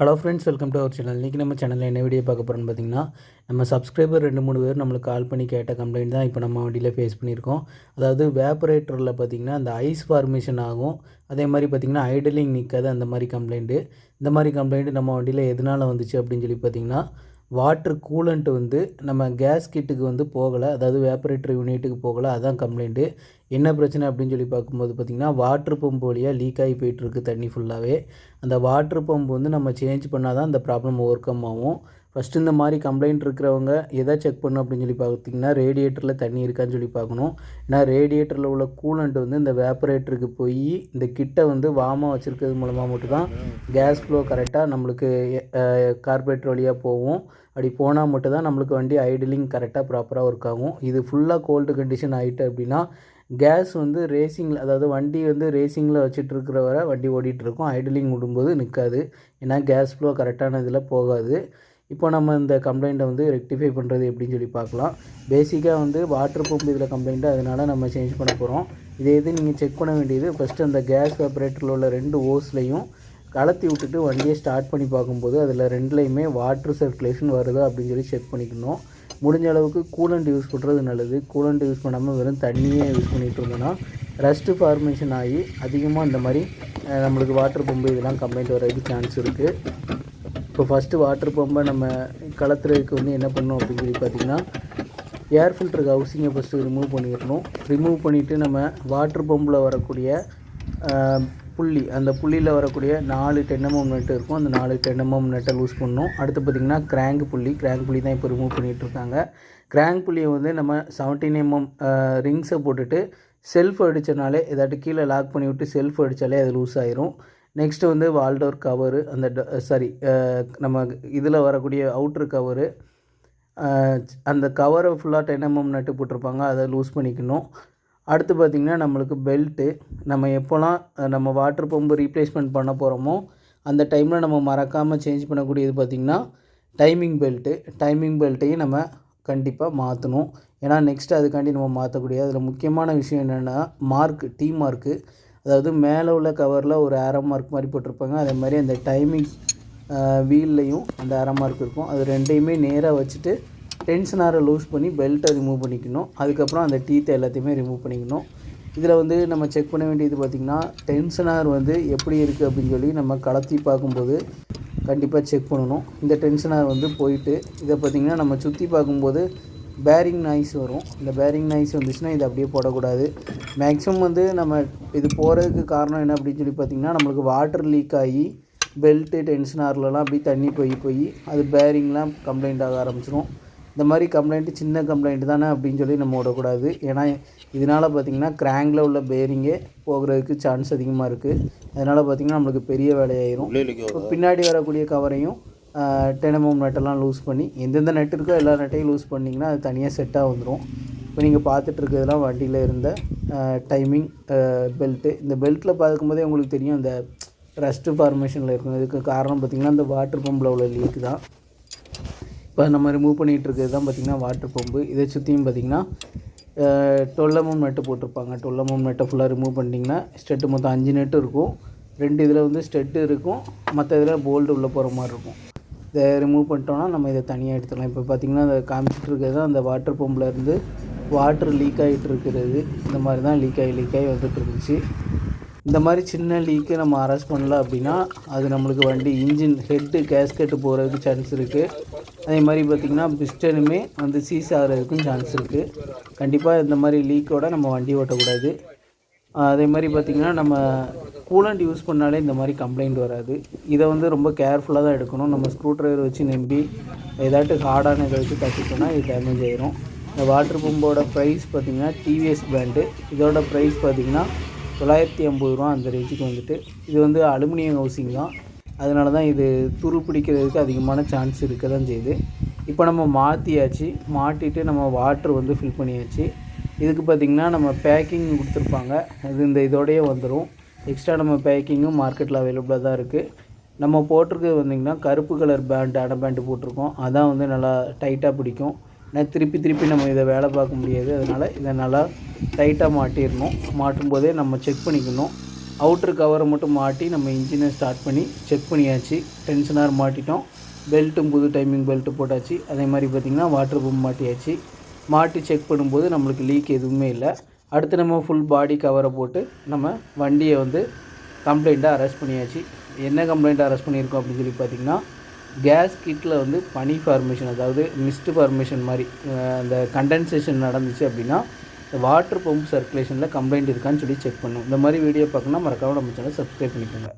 Hello friends welcome to our channel இன்றைக்கி நம்ம சேனலில் என்ன வீடியோ பார்க்க போகிறோன்னு பார்த்தீங்கன்னா நம்ம சப்ஸ்கிரைபர் ரெண்டு மூணு பேர் நம்மளுக்கு கால் பண்ணி கேட்ட கம்ப்ளைண்ட் தான் இப்போ நம்ம வண்டியில் ஃபேஸ் பண்ணியிருக்கோம். அதாவது வேப்பரேட்டரில் பார்த்திங்கன்னா அந்த ஐஸ் ஃபார்மேஷன் ஆகும். அதே மாதிரி பார்த்திங்கன்னா ஐடலிங் நிற்காது அந்த மாதிரி கம்ப்ளைண்ட்டு இந்த மாதிரி கம்ப்ளைண்ட்டு நம்ம வண்டியில் எதனால் வந்துச்சு அப்படின்னு சொல்லி பார்த்திங்கன்னா வாட்ரு கூலண்ட்டு வந்து நம்ம கேஸ் கிட்டுக்கு வந்து போகலை. அதாவது வேப்பரேட்டர் யூனிட்டுக்கு போகலை. அதான் கம்ப்ளைண்ட்டு என்ன பிரச்சனை அப்படின்னு சொல்லி பார்க்கும்போது பார்த்திங்கன்னா வாட்ரு பம்ப் வழியாக லீக் ஆகி போயிட்டுருக்கு தண்ணி ஃபுல்லாகவே அந்த வாட்ரு பம்ப் வந்து நம்ம சேஞ்ச் பண்ணால் தான் அந்த ப்ராப்ளம் ஓவர் கம் ஆகும். ஃபஸ்ட்டு இந்த மாதிரி கம்ப்ளைண்ட் இருக்கிறவங்க எதை செக் பண்ணும் அப்படின்னு சொல்லி பார்த்தீங்கன்னா ரேடியேட்டரில் தண்ணி இருக்கான்னு சொல்லி பார்க்கணும். ஏன்னா ரேடியேட்டரில் உள்ள கூலண்ட் வந்து இந்த வேப்பரேட்டருக்கு போய் இந்த கிட்டை வந்து வாமாக வச்சுருக்கிறது மூலமாக மட்டும்தான் கேஸ் ஃப்ளோ கரெக்டாக நம்மளுக்கு கார்பரேட்டர் வழியாக போகும். அப்படி போனால் மட்டும்தான் நம்மளுக்கு வண்டி ஐடிலிங் கரெக்டாக ப்ராப்பராக ஒர்க் ஆகும். இது ஃபுல்லாக கோல்டு கண்டிஷன் ஆகிட்டு அப்படின்னா கேஸ் வந்து ரேசிங்கில் அதாவது வண்டி வந்து ரேசிங்கில் வச்சுட்டு வரை வண்டி ஓடிட்டுருக்கும். ஐடிலிங் விடும்போது நிற்காது ஏன்னா கேஸ் ஃப்ளோ கரெக்டான இதில் போகாது. இப்போ நம்ம இந்த கம்ப்ளைண்ட்டை வந்து ரெக்டிஃபை பண்ணுறது எப்படின்னு சொல்லி பார்க்கலாம் பேசிக்காக வந்து வாட்டர் பம்ப் இதில் கம்ப்ளைண்ட்டு அதனால் நம்ம சேஞ்ச் பண்ண போகிறோம் இதே இது நீங்கள் செக் பண்ண வேண்டியது ஃபஸ்ட்டு அந்த கேஸ் வேப்பரேட்டரில் உள்ள ரெண்டு ஓஸ்லையும் கலத்தி விட்டுட்டு வண்டியை ஸ்டார்ட் பண்ணி பார்க்கும்போது அதில் ரெண்டுலேயுமே வாட்ரு சர்க்குலேஷன் வருதா அப்படின்னு சொல்லி செக் பண்ணிக்கணும். முடிஞ்ச அளவுக்கு கூலண்ட் யூஸ் பண்ணுறது நல்லது. கூலண்ட் யூஸ் பண்ணாமல் வெறும் தண்ணியே யூஸ் பண்ணிகிட்டு இருந்தோன்னா ரஸ்ட்டு ஃபார்மேஷன் ஆகி அதிகமாக இந்த மாதிரி நம்மளுக்கு வாட்டர் பம்பு இதெல்லாம் கம்ப்ளைண்ட் வர்றதுக்கு சான்ஸ் இருக்குது இப்போ ஃபஸ்ட்டு வாட்டர் பம்பை நம்ம கலத்துறதுக்கு வந்து என்ன பண்ணணும் அப்படின்னு சொல்லி பார்த்திங்கன்னா ஏர் ஃபில்டர் ஹவுசிங்கை ஃபஸ்ட்டு ரிமூவ் பண்ணிடணும். ரிமூவ் பண்ணிவிட்டு நம்ம வாட்டர் பம்பில் வரக்கூடிய புள்ளி அந்த புள்ளியில் வரக்கூடிய நாலு டென்னமம் நெட்டு இருக்கும். அந்த நாலு டென்னமம் நெட்டை லூஸ் பண்ணணும் அடுத்து பார்த்திங்கன்னா கிராங்க் புள்ளி. கிராங்க் புள்ளி தான் இப்போ ரிமூவ் பண்ணிகிட்ருக்காங்க கிராங்க் புள்ளியை வந்து நம்ம செவன்டீன் எம்எம் ரிங்ஸை போட்டுட்டு செல்ஃப் அடித்தனாலே ஏதாட்டு கீழே லாக் பண்ணி விட்டு செல்ஃப் அடித்தாலே அது லூஸ் ஆயிரும். நெக்ஸ்ட்டு வந்து வால்டோர் கவரு அந்த சாரி நம்ம இதில் வரக்கூடிய அவுட்ரு கவரு அந்த கவரை ஃபுல்லாக டென் எம்எம் நட்டு போட்டிருப்பாங்க. அதை லூஸ் பண்ணிக்கணும். அடுத்து பார்த்திங்கன்னா நம்மளுக்கு பெல்ட்டு நம்ம எப்போலாம் நம்ம வாட்டர் பம்பு ரீப்ளேஸ்மெண்ட் பண்ண போகிறோமோ அந்த டைமில் நம்ம மறக்காமல் சேஞ்ச் பண்ணக்கூடியது பார்த்திங்கன்னா டைமிங் பெல்ட்டு டைமிங் பெல்ட்டையும் நம்ம கண்டிப்பாக மாற்றணும் ஏன்னா நெக்ஸ்ட்டு அதுக்காண்டி நம்ம மாற்றக்கூடிய அதில் முக்கியமான விஷயம் என்னென்னா மார்க் டீ மார்க்கு அதாவது மேலே உள்ள கவரில் ஒரு ஆரோ மார்க் மாதிரி போட்டிருப்பாங்க. அதே மாதிரி அந்த டைமிங் வீல்லையும் அந்த ஆரோ மார்க் இருக்கும். அது ரெண்டையுமே நேராக வச்சுட்டு டென்ஷனாரை லூஸ் பண்ணி பெல்ட்டை ரிமூவ் பண்ணிக்கணும். அதுக்கப்புறம் அந்த டீத்தை எல்லாத்தையுமே ரிமூவ் பண்ணிக்கணும். இதில் வந்து நம்ம செக் பண்ண வேண்டியது பார்த்திங்கன்னா டென்ஷனார் வந்து எப்படி இருக்குது அப்படின்னு சொல்லி நம்ம கலத்தி பார்க்கும்போது கண்டிப்பாக செக் பண்ணணும். இந்த டென்ஷனார் வந்து போயிட்டு இதை பார்த்திங்கன்னா நம்ம சுற்றி பார்க்கும்போது பேரிங் நாய்ஸ் வரும். இந்த பேரிங் நாய்ஸ் வந்துச்சுன்னா இதை அப்படியே போடக்கூடாது. மேக்ஸிமம் வந்து நம்ம இது போகிறதுக்கு காரணம் என்ன அப்படின்னு சொல்லி பார்த்திங்கன்னா நம்மளுக்கு வாட்டர் லீக் ஆகி பெல்ட்டு டென்ஷனார்லலாம் அப்படியே தண்ணி போய் போய் அது பேரிங்லாம் கம்ப்ளைண்ட் ஆக ஆரம்பிச்சிடும் இந்த மாதிரி கம்ப்ளைண்ட்டு சின்ன கம்ப்ளைண்ட் தானே அப்படின்னு சொல்லி நம்ம விடக்கூடாது. ஏன்னா இதனால் பார்த்திங்கன்னா கிராங்கில் உள்ள பேரிங்கே போகிறதுக்கு சான்ஸ் அதிகமாக இருக்குது அதனால் பார்த்திங்கன்னா நம்மளுக்கு பெரிய வேலையாயிரும். இப்போ பின்னாடி வரக்கூடிய கவரையும் டெனமோம் நட்டெல்லாம் லூஸ் பண்ணி எந்தெந்த நெட் இருக்கோ எல்லா நட்டையும் லூஸ் பண்ணிங்கன்னா அது தனியாக செட்டாக வந்துடும் இப்போ நீங்கள் பார்த்துட்ருக்கிறதுலாம் வண்டியில் இருந்த டைமிங் பெல்ட்டு இந்த பெல்ட்டில் பார்க்கும்போதே உங்களுக்கு தெரியும் அந்த ரஸ்ட்டு ஃபார்மேஷனில் இருக்கும் இதுக்கு காரணம் பார்த்திங்கன்னா அந்த வாட்டர் பம்பில் உள்ள லீக் தான். இப்போ நம்ம ரிமூவ் பண்ணிகிட்டு இருக்கிறது தான் பார்த்திங்கன்னா வாட்டர் பம்பு இதை சுற்றியும் பார்த்திங்கன்னா டொல்லமும் நெட்டு போட்டிருப்பாங்க. டொல்லமும் நெட்டை ஃபுல்லாக ரிமூவ் பண்ணிட்டிங்கன்னா ஸ்டெட்டு மொத்தம் அஞ்சு நெட்டு இருக்கும். ரெண்டு இதில் வந்து ஸ்டெட்டு இருக்கும். மற்ற இதில் போல்டு உள்ளே போகிற மாதிரி இருக்கும். இதை ரிமூவ் பண்ணிட்டோன்னா நம்ம இதை தனியாக எடுத்துக்கலாம் இப்போ பார்த்திங்கன்னா அதை காமிச்சிட்டு இருக்கிறது தான் அந்த வாட்டர் பம்பில் இருந்து வாட்ரு லீக் ஆகிட்டு இருக்கிறது இந்த மாதிரி தான் லீக் ஆகி லீக் ஆகி வந்துட்டு இருந்துச்சு இந்த மாதிரி சின்ன லீக்கு நம்ம அரெஸ்ட் பண்ணல அப்படின்னா அது நம்மளுக்கு வண்டி இன்ஜின் ஹெட்டு கேஸ்கெட்டு போகிறதுக்கு சான்ஸ் இருக்குது அதே மாதிரி பார்த்திங்கன்னா பிஸ்டனுமே வந்து சீஸ் ஆகிறதுக்கும் சான்ஸ் இருக்குது கண்டிப்பாக இந்த மாதிரி லீக்கோடு நம்ம வண்டி ஓட்டக்கூடாது. அதே மாதிரி பார்த்திங்கன்னா நம்ம கூலண்ட் யூஸ் பண்ணாலே இந்த மாதிரி கம்ப்ளைண்ட் வராது. இதை வந்து ரொம்ப கேர்ஃபுல்லாக தான் எடுக்கணும். நம்ம ஸ்க்ரூ ட்ரைவர் வச்சு நம்பி ஏதாட்டு ஹார்டான இதை வச்சு தட்டிட்டோம்னா இது டேமேஜ் ஆயிரும். இந்த வாட்டர் பம்போட ப்ரைஸ் பார்த்திங்கன்னா டிவிஎஸ் பிராண்டு இதோட ப்ரைஸ் பார்த்திங்கன்னா தொள்ளாயிரத்தி ஐம்பது ரூபா அந்த ரேஞ்சுக்கு வந்துட்டு. இது வந்து அலுமினியம் ஹவுசிங் தான். அதனால தான் இது துரு பிடிக்கிறதுக்கு அதிகமான சான்ஸ் இருக்க தான் செய்யுது. இப்போ நம்ம மாற்றியாச்சு மாட்டிட்டு நம்ம வாட்ரு வந்து ஃபில் பண்ணியாச்சு. இதுக்கு பார்த்திங்கன்னா நம்ம பேக்கிங் கொடுத்துருப்பாங்க. இது இந்த இதோடையே வந்துடும் எக்ஸ்ட்ரா நம்ம பேக்கிங்கும் மார்க்கெட்டில் அவைலபிளாக தான் இருக்குது நம்ம போட்டிருக்கிறது வந்திங்கன்னா கருப்பு கலர் பேண்ட் அடை பேண்ட் போட்டிருக்கோம். அதான் வந்து நல்லா டைட்டாக பிடிக்கும். ஏன்னா திருப்பி திருப்பி நம்ம இதை வேலை பார்க்க முடியாது. அதனால் இதை நல்லா டைட்டாக மாட்டிடணும். மாட்டும் போதே நம்ம செக் பண்ணிக்கணும். அவுட்ரு கவரை மட்டும் மாட்டி நம்ம இன்ஜினை ஸ்டார்ட் பண்ணி செக் பண்ணியாச்சு. டென்ஷனாக மாட்டிட்டோம். பெல்ட்டும் புது டைமிங் பெல்ட்டு போட்டாச்சு. அதே மாதிரி பார்த்திங்கன்னா வாட்டர் பம்ப் மாட்டியாச்சு. மாட்டி செக் பண்ணும்போது நம்மளுக்கு லீக் எதுவுமே இல்லை. அடுத்து நம்ம ஃபுல் பாடி கவரை போட்டு நம்ம வண்டியை வந்து கம்ப்ளைண்ட்டாக அரெஸ்ட் பண்ணியாச்சு. என்ன கம்ப்ளைண்ட்டாக அரெஸ்ட் பண்ணியிருக்கோம் அப்படின்னு சொல்லி பார்த்தீங்கன்னா கேஸ் கிட்டில் வந்து பனி ஃபார்மேஷன் அதாவது மிஸ்ட் ஃபார்மேஷன் மாதிரி அந்த கண்டென்சேஷன் நடந்துச்சு அப்படின்னா வாட்டர் பம்ப் சர்க்குலேஷனில் கம்ப்ளைண்ட் இருக்கான்னு சொல்லி செக் பண்ணும். இந்த மாதிரி வீடியோ பார்க்கணுன்னா மறக்காம நம்ம சேனல் சப்ஸ்கிரைப் பண்ணிக்கோங்க.